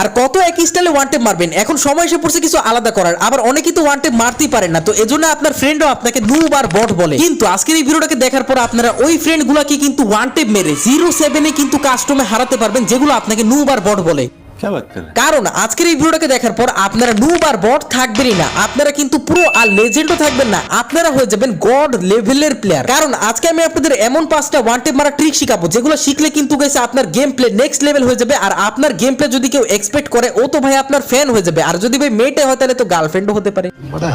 আর কত এক স্টাইলে ওয়ান টেপ মারবেন? এখন সময় এসে পড়ছে কিছু আলাদা করার। আবার অনেকে তো ওয়ান টেপ মারতেই পারেন না। তো এজন্য আপনার ফ্রেন্ডও আপনাকে নুব আর বট বলে। কিন্তু আজকের এই ভিডিওটাকে দেখার পর আপনারা ওই ফ্রেন্ড গুলাকে কিন্তু ওয়ান টেপ মেরে জিরো সেভেনে কিন্তু কাস্টমে হারাতে পারবেন, যেগুলো আপনাকে নুব বট বলে। কারণ আজকের এই ভিডিওটাকে দেখার পর আপনারা নুব আর বট থাকবেনই না। আপনারা কিন্তু পুরো আর লেজেন্ডও থাকবেন না। আপনারা হয়ে যাবেন গড লেভেলের প্লেয়ার কারণ আজকে আমি আপনাদের এমন পাঁচটা ওয়ান টেপ মারা ট্রিক শিখাবো যেগুলো শিখলে কিন্তু গেছে আপনার গেম প্লে নেক্সট লেভেল হয়ে যাবে আর আপনার গেম প্লে যদি কেউ এক্সপেক্ট করে ও তো ভাই আপনার ফ্যান হয়ে যাবে। আর যদি ভাই মেয়েটা হয় তাহলে তো গার্লফ্রেন্ডও হতে পারে।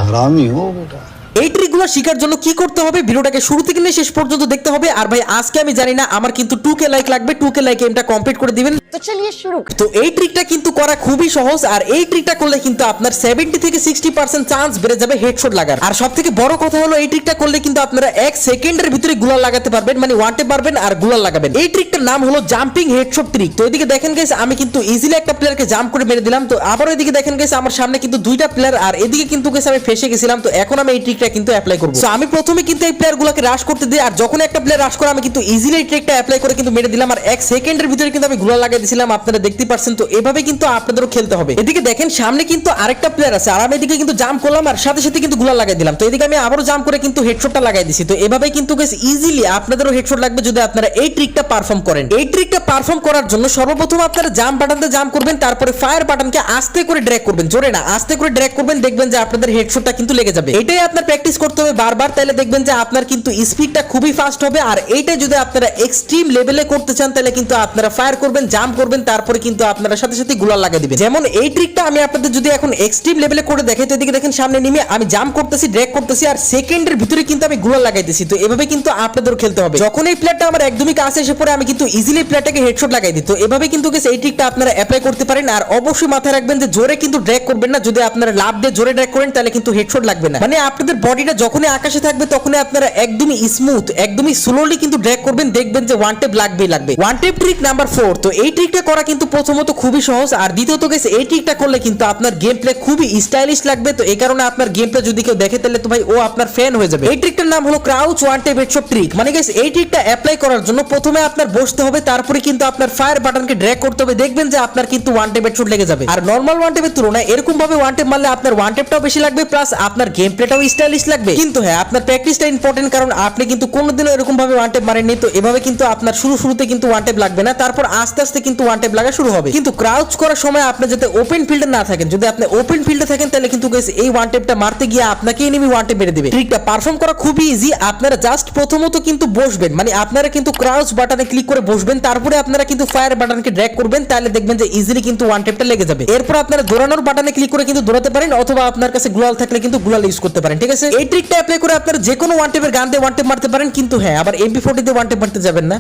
হারামি ও। বেটা এই ট্রিকগুলো শেখার জন্য কি করতে হবে? ভিডিওটাকে শুরু থেকে নিয়ে শেষ পর্যন্ত দেখতে হবে। আর ভাই আজকে আমি জানি না আমার কিন্তু 2k লাইক লাগবে। 2k লাইক এমটা কমপ্লিট করে দিবেন। তো চলিয়ে শুরু। তো এই ট্রিকটা কিন্তু করা খুবই সহজ। আর এই ট্রিকটা করলে কিন্তু আপনার 70 থেকে 60% চান্স বেড়ে যাবে হেডশট লাগার। আর সবথেকে বড় কথা হলো এই ট্রিকটা করলে কিন্তু আপনারা 1 সেকেন্ডের ভিতরে গুলা লাগাতে পারবেন মানে ওয়ান্টে পারবেন আরগুলা লাগাবেন। এই ট্রিকটার নাম হলো জাম্পিং হেডশট ট্রিক তো এদিকে দেখেন गाइस আমি কিন্তু ইজিলি একটা প্লেয়ারকে জাম্প করে মেরে দিলাম। তো আবার এদিকে দেখেন गाइस আমার সামনে কিন্তু দুইটা প্লেয়ার আর এদিকে কিন্তু गाइस আমি ফেসে গেছিলাম। তো এখন আমি এই ট্রিকটা কিন্তু অ্যাপ্লাই করব। So, আমি প্রথমে কিন্তু এই প্লেয়ার গুলোকে রাশ করতে দিই আর যখন একটা প্লেয়ার রাশ করে আমি কিন্তু ইজিলি এই ট্রিকটা অ্যাপ্লাই করে কিন্তু মেরে দিলাম। আর এক সেকেন্ডের ভিতরে কিন্তু আমি গুলাল লাগাই দিয়েছিলাম আপনারা দেখতে পারছেন। তো এভাবে কিন্তু আপনাদেরও খেলতে হবে। এদিকে দেখেন সামনে কিন্তু আরেকটা প্লেয়ার আছে আর আমি এদিকে কিন্তু জাম্প করলাম আর সাথে সাথে কিন্তু গুলাল লাগাই দিলাম। তো এদিকে আমি আবারও জাম্প করে কিন্তু হেডশটটা লাগাই দিছি। তো এভাবে কিন্তু ইজিলি আপনাদেরও হেডশট লাগবে যদি আপনারা এই ট্রিকটা পারফর্ম করেন। এই ট্রিকটা পারফর্ম করার জন্য সর্বপ্রথম আপনারা জাম্প বাটনতে জাম্প করবেন তারপরে ফায়ার বাটনকে আস্তে করে ড্র্যাগ করবেন। জোরে না আস্তে করে ড্র্যাগ করবেন দেখবেন যে আপনাদের হেডশটটা কিন্তু লেগে যাবে। এটাই আপনার প্র্যাকটিস করতে হবে বারবার তাহলে দেখবেন যে আপনার কিন্তু স্পিডটা খুবই ফাস্ট হবে। আর এইটা যদি আপনারা এক্সট্রিম লেভেলে করতে চান তাহলে কিন্তু আপনারা ফায়ার করবেন জাম্প করবেন, তারপরে কিন্তু আপনারা সাথে সাথে গুলাল লাগিয়ে দিবেন। যেমন এই ট্রিকটা আমি আপনাদের যদি এখন এক্সট্রিম লেভেলে করে দেখাই, তো এদিকে দেখেন সামনে নেমে আমি জাম্প করতেছি ড্র্যাগ করতেছি, আর সেকেন্ডের ভিতরে কিন্তু আমি গুলাল লাগাইতেছি। তো এভাবে কিন্তু আপনাদের খেলতে হবে। যখন এই প্লেয়ারটা আমার একদমই কাছে এসে পড়ে, আমি কিন্তু ইজিলি প্লেয়ারটাকে হেডশট লাগাই দিই। তো এভাবে কিন্তু এই ট্রিকটা আপনারা অ্যাপ্লাই করতে পারেন, আর অবশ্যই মাথায় রাখবেন যে জোরে কিন্তু ড্র্যাগ করবেন না। যদি আপনারা লাভ দিয়ে জোরে ড্র্যাগ করেন, তাহলে কিন্তু হেডশট লাগবে না। মানে আপনাদের বডিটা যখনই আকাশে থাকবে, তখনই আপনারা একদমই স্মুথ একদমই স্লোলি কিন্তু ড্র্যাগ করবেন, দেখবেন যে ওয়ান টেপ লাগবেই লাগবে। One tap trick number four তো এই ট্রিকটা করা কিন্তু প্রথমত খুবই সহজ, আর দ্বিতীয়ত গেছে এই ট্রিকটা করলে কিন্তু আপনার গেম প্লে খুবই স্টাইলিশ লাগবে, তো এই কারণে আপনার গেম প্লে যদি কেউ দেখে, তাহলে তো ভাই ও আপনার ফ্যান হয়ে যাবে। এই ট্রিকটার নাম হলো crouch one tap headshot trick মানে গেছে এই ট্রিকটা অ্যাপ্লাই করার জন্য প্রথমে আপনার বসতে হবে, তারপরে কিন্তু আপনার ফায়ার বাটনকে ড্র্যাগ করতে হবে, দেখবেন যে আপনার কিন্তু ওয়ান টেপ হেডশট লেগে যাবে। আর নর্মাল ওয়ান টেপের তুলনায় এরকম ভাবে ওয়ান টেপ মারলে আপনার ওয়ান টেপটাও বেশি লাগবে প্লাস আপনার গেম প্লেটাও স্টাইলিশ লাগবে? কিন্তু হ্যাঁ আপনার প্র্যাকটিসটা ইম্পর্টেন্ট কারণ আপনি কিন্তু কোনোদিনও এরকম ভাবে ওয়ান টেপ মারেননি তো এভাবে কিন্তু আপনার শুরু শুরুতে কিন্তু ওয়ান টেপ লাগবে না তারপর আস্তে আস্তে কিন্তু ওয়ান টেপ লাগা শুরু হবে। কিন্তু ক্রাউচ করার সময় আপনি যাতে ওপেন ফিল্ডে না থাকেন যদি আপনি ওপেন ফিল্ডে থাকেন তাহলে কিন্তু এই ওয়ান টেপটা মারতে গিয়ে আপনাকে এনিমি ওয়ান টেপ মেরে দিবে। ট্রিকটা পারফর্ম করা খুবই ইজি আপনারা জাস্ট প্রথমত কিন্তু বসবেন মানে আপনারা কিন্তু ক্রাউচ বাটনে ক্লিক করে বসবেন তারপরে আপনারা কিন্তু ফায়ার বাটনকে ড্র্যাগ করবেন তাহলে দেখবেন যে ইজিলি কিন্তু ওয়ান টেপটা লেগে যাবে। এরপর আপনারা দৌড়ানোর বাটনে ক্লিক করে কিন্তু দৌড়াতে পারেন অথবা আপনার কাছে গুলাল থাকলে কিন্তু গুলাল ইউজ করতে পারেন ঠিক আছে? এই ট্রিকটা অ্যাপ্লাই করে আপনারা যে কোনো ওয়ান টেপের গান দিয়ে ওয়ান টেপ মারতে পারেন, কিন্তু হ্যাঁ আবার এমপি ফোর্টি দিয়ে ওয়ান টেপ মারতে যাবেন না।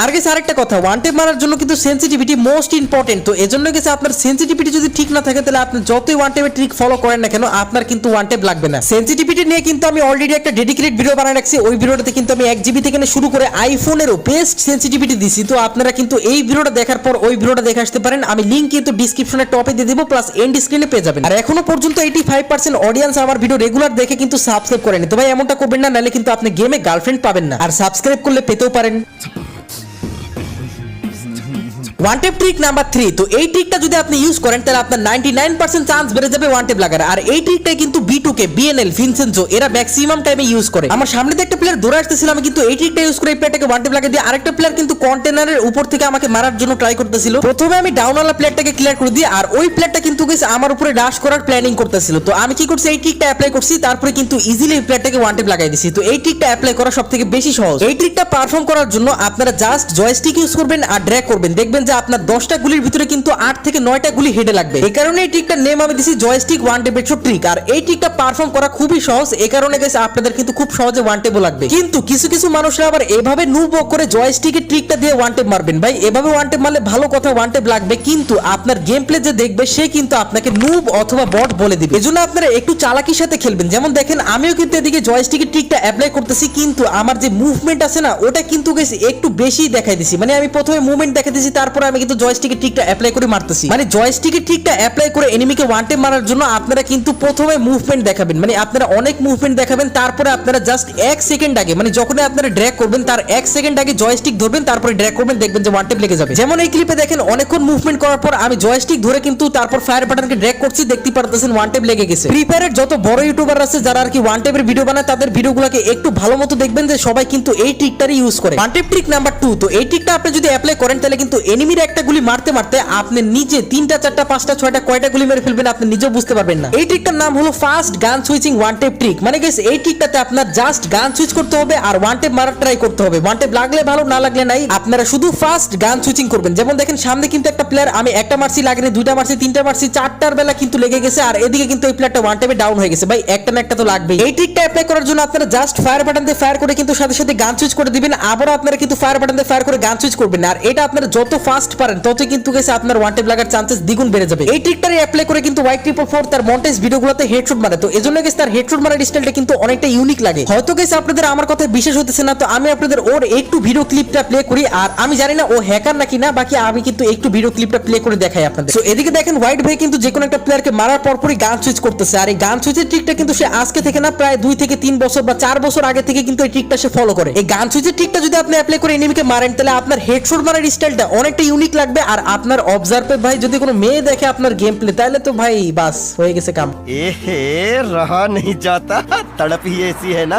আর গেছে আরেকটা কথা ওয়ান টেপ মারার জন্য কিন্তু সেন্সিটিভিটি মোস্ট ইম্পর্টেন্ট তো এজন্য গেছে আপনার সেন্সিটিভিটি যদি ঠিক না থাকে, তাহলে আপনি যতই ওয়ান টেপের ট্রিক ফলো করেন না কেন, আপনার কিন্তু ওয়ান টেপ লাগবে না। সেন্সিটিভিটি নিয়ে কিন্তু আমি অলরেডি একটা ডেডিকেটেড ভিডিও বানায় রাখছি, ওই ভিডিওটাতে কিন্তু আমি এক জিবি থেকে শুরু করে আইফোনেরও বেস্ট সেন্সিটিভিটি দিছি, তো আপনারা কিন্তু এই ভিডিওটা দেখার পর ওই ভিডিওটা দেখে আসতে পারেন, আমি লিঙ্ক কিন্তু ডিসক্রিপশনে টপে দিয়ে দিব প্লাস এন্ড স্ক্রিনে পেয়ে যাবেন। আর এখনও পর্যন্ত এইটি ফাইভ পার্সেন্ট অডিয়েন্স আমার ভিডিও রেগুলার দেখে কিন্তু সাবস্ক্রাইব করেনি, তো ভাই এমনটা করবেন না, নাহলে কিন্তু আপনি গেমে গার্লফ্রেন্ড পাবেন না, আর সাবস্ক্রাইব করলে পেতেও পারেন। ওয়ান ট্রিক নাম্বার থ্রি তো এই ট্রিকটা যদি আপনি ইউজ করেন, তাহলে আপনার নাইনটি নাইন পার্সেন্ট চান্স বেড়ে যাবে লাগার। আর এই কিন্তু বি টু কে বিএনএল ফিনসেন্সো এরা ম্যাক্সিমাম টাইমে ইউজ করে। আমার সামনে একটা প্লেয়ার কিন্তু এই ট্রিকটা ইউজ করে এই প্লেয়ারটাকে লাগিয়ে দিয়ে আরেকটা প্লেয়ার কিন্তু কন্টেনারের উপর থেকে আমাকে মারার জন্য ট্রাই করতেছিল। প্রথমে আমি ডাউনওয়ালা প্লেয়ারটাকে ক্লিয়ার করে দিই, আর ওই প্লেয়ারটা কিন্তু গেছে আমার উপরে ডাশ করার প্ল্যানিং করতেছিল। তো আমি কি করছি, এই ট্রিকটা অ্যাপ্লাই করছি, তারপরে কিন্তু ইজিলি এই প্লেয়ারটাকে ওয়ান টেপ লাগাই দিছি। তো এই ট্রিকটা অ্যাপ্লাই করা সব থেকে বেশি সহজ। এই ট্রিকটা পারফর্ম করার জন্য আপনারা জাস্ট জয়স্টিক ইউজ করবেন আর ড্র্যাগ করবেন। দেখবেন যে আপনার দশটা গুলির ভিতরে কিন্তু আট থেকে নয়টা গুলি হেডে লাগবে। এই কারণে এই ট্রিকটার নেম আমি দিছি জয়স্টিক ওয়ান টেপ ট্রিক আর এই ট্রিকটা পারফর্ম করা খুবই সহজ। এই কারণে গেছে আপনাদের কিন্তু খুব সহজে ওয়ান টেপও লাগবে। কিন্তু কিছু কিছু মানুষরা আবার এভাবে নুব করে জয়স্টিকের ট্রিকটা দিয়ে ওয়ান টেপ মারবেন। ভাই, এভাবে ওয়ান টেপ মারলে ভালো কথা ওয়ান টেপ লাগবে। কিন্তু আপনার গেম প্লে যে দেখবে, সে কিন্তু আপনাকে নুব অথবা বট বলে দিবে। এজন্য আপনারা একটু চালাকির সাথে খেলবেন। যেমন দেখেন, আমিও কিন্তু এদিকে জয়স্টিকের ট্রিকটা অ্যাপ্লাই করতেছি। কিন্তু আমার যে মুভমেন্ট আছে না, ওটা কিন্তু একটু বেশি দেখাই দিছি। মানে আমি প্রথমে মুভমেন্ট দেখাই দিছি, তারপরে তারপরে আমি কিন্তু জয়স্টিকের ট্রিকটা অ্যাপ্লাই করে মারতেছি। মানে জয়স্টিকের ট্রিকটা অ্যাপ্লাই করে এনিমিকে ওয়ান টাইম মারার জন্য আপনারা কিন্তু প্রথমে মুভমেন্ট দেখাবেন। মানে আপনারা অনেক মুভমেন্ট দেখাবেন, তারপরে আপনারা জাস্ট এক সেকেন্ড আগে মানে যখন আপনারা ড্র্যাগ করবেন, তার এক সেকেন্ড আগে জয়স্টিক ধরবেন, তারপরে ড্র্যাগ করবেন, দেখবেন যে ওয়ান টাইম লেগে যাবে। যেমন এই ক্লিপে দেখেন, অনেকক্ষণ মুভমেন্ট করার পর আমি জয়স্টিক ধরে কিন্তু তারপর ফায়ার বাটনকে ড্র্যাগ করছি, দেখতে পারতেছেন ওয়ান টাইম লেগে গেছে। ফ্রি ফায়ারের যত বড় ইউটিউবার আছে, যারা আর কি ওয়ান টাইমের ভিডিও বানায়, তাদের ভিডিওগুলোকে একটু ভালো মতো দেখবেন যে সবাই কিন্তু এই ট্রিকটারই ইউজ করে। One time trick number two তো এই ট্রিকটা আপনি যদি অ্যাপ্লাই করেন, তাহলে কিন্তু এনিমির একটা গুলি মারতে মারতে আপনি নিজে তিনটা, চারটা, পাঁচটা, ছয়টা, কয়টা গুলি মেরে ফেলবেন আপনি নিজেও বুঝতে পারবেন না। এই ট্রিকটার নাম হলো fast gun switching one tap trick মানে গেস এই ট্রিকটাতে আপনার জাস্ট গান সুইচ করতে হবে আর ওয়ান টেপ মারার ট্রাই করতে হবে। ওয়ান টেপ লাগলে ভালো, না লাগলে নাই, আপনারা শুধু ফাস্ট গান সুইচিং করবেন। যেমন দেখেন, সামনে কিন্তু একটা প্লেয়ার আমি একটা মারছি, লাগেনি, দুইটা মারছি, তিনটা মারছি, চারটার বেলা কিন্তু লেগে গেছে আর এদিকে কিন্তু এই প্লেয়ারটা ওয়ান টেপে ডাউন হয়ে গেছে। ভাই, একটা না একটা তো লাগবে এই ট্রিকটা অ্যাপ্লাই করার জন্য আপনারা জাস্ট ফায়ার বাটন দিয়ে ফায়ার করে কিন্তু সাথে সাথে গান সুইচ করে দিবেন। আবারও আপনারা কিন্তু ফায়ার বাটন দিয়ে ফায়ার করে গান সুইচ করবেন। আর এটা আপনারা যত ফাস্ট পারেন তত কিন্তু গেছে আপনার ওয়ান টেপ লাগার চান্সেস দ্বিগুণ বেড়ে যাবে। এই ট্রিকটারে অ্যাপ্লাই করে কিন্তু ওয়াই ট্রিপল ফোর তার মন্টেজ ভিডিওগুলোতে হেডশট মারে। তো এজন্য গেছে তার হেডশট মারার স্টাইলটা কিন্তু অনেকটা ইউনিক লাগে। হয়তো গেছে আপনাদের আমার কথা বিশেষ হতেছে না, তো আমি আপনাদের ওর একটু ভিডিও ক্লিপটা প্লে করি, আর আমি জানি না ও হ্যাকার নাকি না, বাকি আমি কিন্তু একটু ভিডিও ক্লিপটা প্লে করে দেখাই আপনাদের। তো এদিকে দেখেন হোয়াইট ভাই কিন্তু যে কোনো একটা প্লেয়ারকে মারার পরপরই গান সুইচ করতেছে, আর এই গান সুইচের ট্রিকটা কিন্তু সে আজকে থেকে না প্রায় দুই থেকে তিন বছর বা চার বছর আগে থেকে কিন্তু এই ট্রিকটা সে ফলো করে। এই গান সুইচের ট্রিকটা যদি আপনি অ্যাপ্লাই করে এনিমিকে মারেন, তাহলে আপনার হেডশট মারার স্টাইলটা অনেকটা একটা ইউনিক লাগবে আর আপনার অবজারপে ভাই যদি কোনো মেয়ে দেখে আপনার গেম প্লে তাহলে তো ভাই বাস হয়ে গেছে কাম। এ হে রহা নেই যাতা তড়প হি এসি হে না।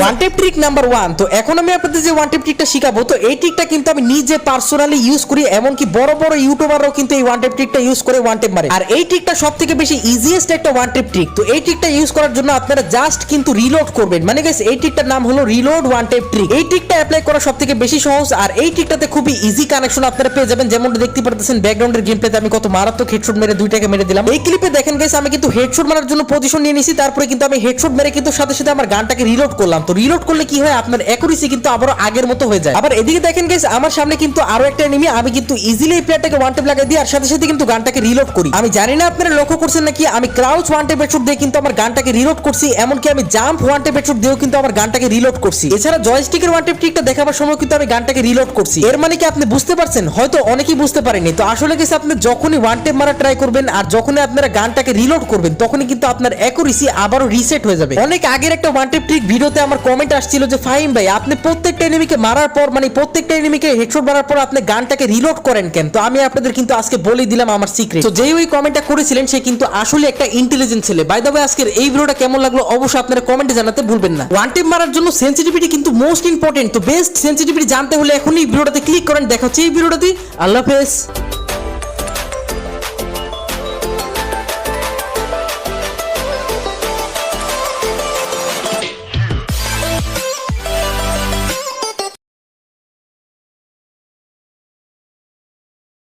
ওয়ান ট্রিক নাম্বার 1 তো এখন আমি আপনাদের যে ওয়ান ট্রিকটা শিখাবো তো এই ট্রিকটা কিন্তু আমি নিজে পার্সোনালি ইউজ করি এমনকি বড় বড় ইউটিউবাররাও কিন্তু এই ওয়ান টেপ ট্রিকটা ইউজ করে ওয়ান টেপ মারে। আর এই ট্রিকটা সব থেকে বেশি ইজিয়েস্ট একটা ওয়ান ট্রিক তো এই ট্রিকটা ইউজ করার জন্য আপনারা জাস্ট কিন্তু রিলোড করবেন। মানে गाइस এই ট্রিকটার নাম হলো রিলোড ওয়ান ট্রিক এই ট্রিকটা অ্যাপ্লাই করা সব থেকে বেশি সহজ আর এই ট্রিকটাতে খুবই ইজি কানেকশন আপনারা পেয়ে যাবেন। যেমনটা দেখতে পারতেছেন, ব্যাকগ্রাউন্ডের গেম প্লেতে আমি কত মারাত্মক হেডশট মেরে দুইটাকে মেরে দিলাম। এই ক্লিপে দেখেন গাইস আমি কিন্তু হেডশট মারার জন্য পজিশন নিয়ে নিছি, তারপরে কিন্তু আমি হেডশট মেরে কিন্তু সাথে সাথে আমার গানটাকে রিলোড করলাম। তো রিলোড করলে কি হয়? আপনার অ্যাকুরেসি কিন্তু আবারও আগের মতো হয়ে যায়। আবার এদিকে দেখেন গাইস আমার সামনে কিন্তু আরও একটা এনিমি আমি কিন্তু ইজিলি এই প্লেয়ারটাকে ওয়ান টেপ লাগাই দিই আর সাথে সাথে কিন্তু গানটাকে রিলোড করি। আমি জানি না আপনারা লক্ষ্য করছেন নাকি, আমি ক্রাউচ ওয়ান টেপ হেডশট দিয়ে কিন্তু আমার গানটাকে রিলোড করছি, এমনকি আমি জাম্প ওয়ান টেপ হেডশট দিয়েও কিন্তু আমার গানটাকে রিলোড করছি। এছাড়া জয়স্টিকের ওয়ান টেপ ট্রিকটা দেখাবার সময় কিন্তু আমি গানটাকে রিলোড করছি। এর মানে কি আপনি বুঝতে পারছেন হয়তো অনেকেই বুঝতে পারেনি। তো আসলে গেছে আপনি যখনই ওয়ান টেপ মারা ট্রাই করবেন আর যখনই আপনারা গানটাকে রিলোড করবেন, তখনই কিন্তু আপনার অ্যাকুরেসি আবারও রিসেট হয়ে যাবে। অনেক আগের একটা ওয়ান টেপ ট্রিক ভিডিওতে আমার কমেন্ট আসছিল যে, ফাহিম ভাই, আপনি প্রত্যেকটা এনিমিকে মারার পর মানে প্রত্যেকটা এনিমিকে হেডশট মারার পর আপনি গানটাকে রিলোড করেন কেন? তো আমি আপনাদের কিন্তু আজকে বলে দিলাম আমার সিক্রেট তো যেই ওই কমেন্টটা করেছিলেন, সে কিন্তু আসলে একটা ইন্টেলিজেন্ট ছেলে। বাই দ্য ওয়ে আজকের এই ভিডিওটা কেমন লাগল অবশ্যই আপনারা কমেন্টে জানাতে ভুলবেন না। ওয়ান টেপ মারার জন্য সেন্সিটিভিটি কিন্তু মোস্ট ইম্পর্টেন্ট তো বেস্ট সেন্সিটিভিটি জানতে হলে এখনই ভিডিওটাতে ক্লিক করেন। দেখা এই ভিডিওটাতে। আল্লাহ হাফেজ।